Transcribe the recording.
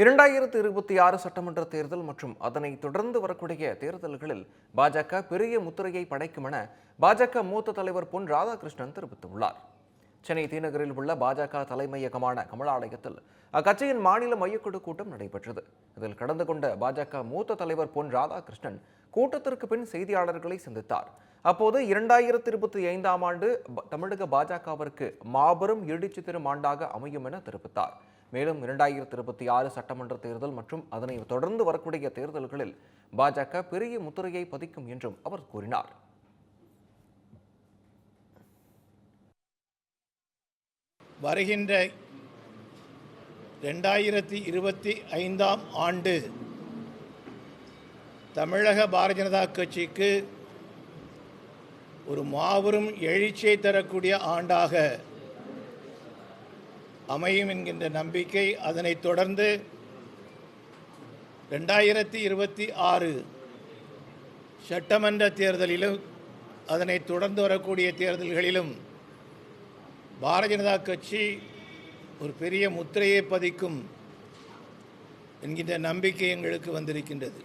இரண்டாயிரத்து இருபத்தி ஆறு சட்டமன்ற தேர்தல் மற்றும் அதனை தொடர்ந்து வரக்கூடிய தேர்தல்களில் பாஜக பெரிய முத்திரையை படைக்கும் என பாஜக மூத்த தலைவர் பொன் ராதாகிருஷ்ணன் தெரிவித்துள்ளார். சென்னை தீநகரில் உள்ள பாஜக தலைமையகமான கமலாலயத்தில் அக்கட்சியின் மாநில மையக்குழு கூட்டம் நடைபெற்றது. இதில் கடந்து கொண்ட பாஜக மூத்த தலைவர் பொன் ராதாகிருஷ்ணன் கூட்டத்திற்கு பின் செய்தியாளர்களை சந்தித்தார். அப்போது இரண்டாயிரத்தி இருபத்தி ஐந்தாம் ஆண்டு தமிழக பாஜகவிற்கு மாபெரும் எழுச்சி தரும் ஆண்டாக அமையும் என தெரிவித்தார். மேலும் இரண்டாயிரத்தி இருபத்தி ஆறு சட்டமன்ற தேர்தல் மற்றும் அதனை தொடர்ந்து வரக்கூடிய தேர்தல்களில் பாஜக பெரிய முத்திரையை பதிக்கும் என்றும் அவர் கூறினார். வருகின்ற ரெண்டாயிரத்தி இருபத்தி ஐந்தாம் ஆண்டு தமிழக பாரதிய ஜனதா கட்சிக்கு ஒரு மாபெரும் எழுச்சியை தரக்கூடிய ஆண்டாக அமையும் என்கின்ற நம்பிக்கை அதனைத் தொடர்ந்து ரெண்டாயிரத்தி இருபத்தி ஆறு சட்டமன்ற தேர்தலிலும் அதனைத் தொடர்ந்து வரக்கூடிய தேர்தல்களிலும் பாரதிய ஜனதா கட்சி ஒரு பெரிய முத்திரையை பதிக்கும் என்கின்ற நம்பிக்கை எங்களுக்கு வந்திருக்கின்றது.